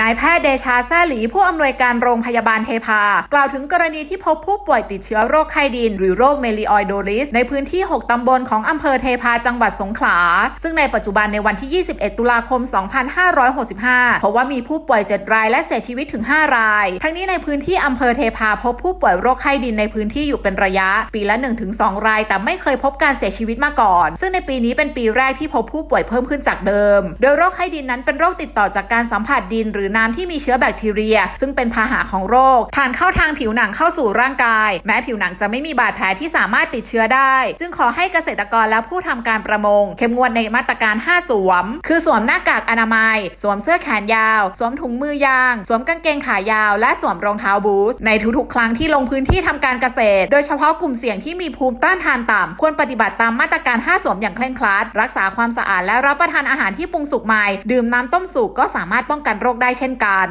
นายแพทย์เดชาแซ่หลีผู้อำนวยการโรงพยาบาลเทพา กล่าวถึงกรณีที่พบผู้ป่วยติดเชื้อโรคไข้ดิน หรือโรคเมลิออยโดลิส ในพื้นที่ 6 ตำบลของอำเภอเทพาจังหวัดสงขลา ซึ่งในปัจจุบันในวันที่ 21 ตุลาคม 2565 เพราะว่ามีผู้ป่วย 7 รายและเสียชีวิตถึง 5 ราย ทั้งนี้ในพื้นที่อำเภอเทพาพบผู้ป่วยโรคไข้ดินในพื้นที่อยู่เป็นระยะ ปีละ 1-2 ราย แต่ไม่เคยพบการเสียชีวิตมาก่อน ซึ่งในปีนี้เป็นปีแรกที่พบผู้ป่วยเพิ่มขึ้นจากเดิม โดยโรคไข้ดินนั้นเป็นโรคติดต่อจากการสัมผัสดินหรือน้ำที่มีเชื้อแบคทีเรีย ซึ่งเป็นพาหะของโรค ผ่านเข้าทางผิวหนังเข้าสู่ร่างกาย แม้ผิวหนังจะไม่มีบาดแผลที่สามารถติดเชื้อได้ จึงขอให้เกษตรกรและผู้ทำการประมง เข้มงวดในมาตรการ 5 สวม คือสวมหน้ากากอนามัย สวมเสื้อแขนยาว สวมถุงมือยาง สวมกางเกงขายาว และสวมรองเท้าบูทในทุกๆ ครั้งที่ลงพื้นที่ทำการเกษตร โดยเฉพาะกลุ่มเสี่ยงที่มีภูมิต้านทานต่ำควรปฏิบัติตามมาตรการ 5 สวมอย่างเคร่งครัด รักษาความสะอาดและรับประทานอาหารที่ปรุงสุกใหม่ ดื่มน้ำต้มสุกก็สามารถป้องกันโรคได้ได้เช่นกัน